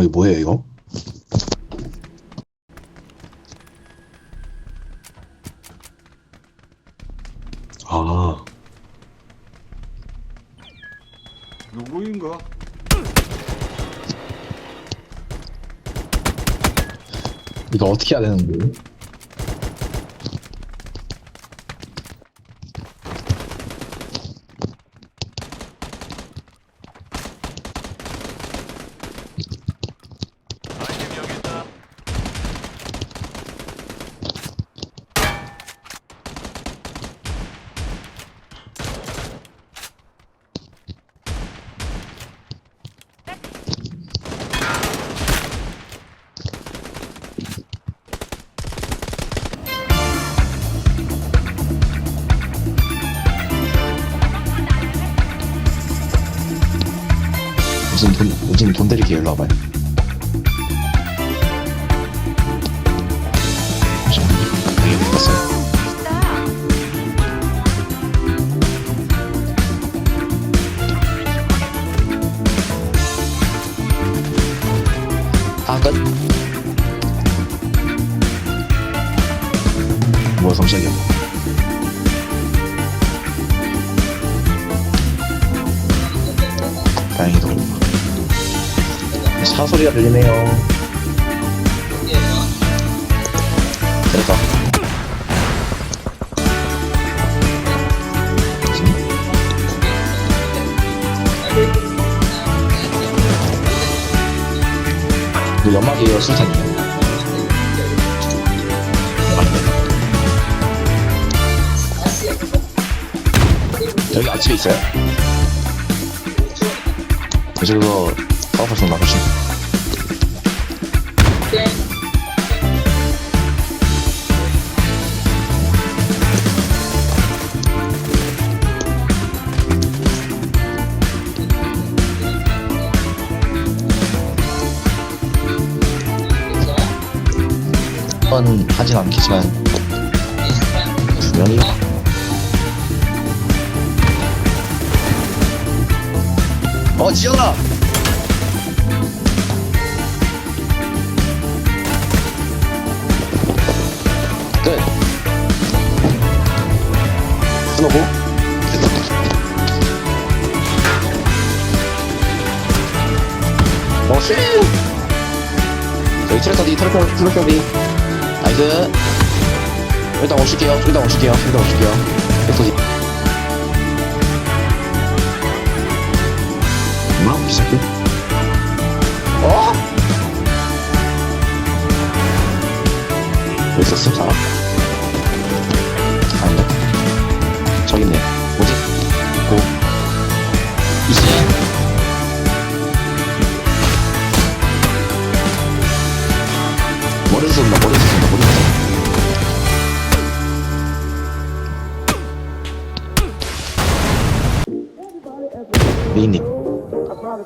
어, 이거 뭐예요, 이거? 아, 누구인가? 이거 어떻게 해야 되는 거예요? 무슨 돈, 무슨 돈 들이게 일로 와봐요. 여기 못 봤어요. 아, 끝. 뭐야, 깜짝이야. 차 소리가 들리네요. 됐다. 이거 연막이에요, 술탄이에요. 여기 아치에 있어요? 그래서 파워퍼스 나가시 번 하진 않겠지만 분명히 어 지연아. 끝 스노보 어씨 저기 트랙터 뒤 트랙터 트랙터 뒤 나이스. 일단 오실게요. 일단 오실게요. 일단 오실게요. 트랙터 뒤 뭐야 비싸게 어? 왜 있었어 사람? 아닌가? 저기 있네 뭐지? 고 이제 머리에서 쏜다 머리에서 쏜다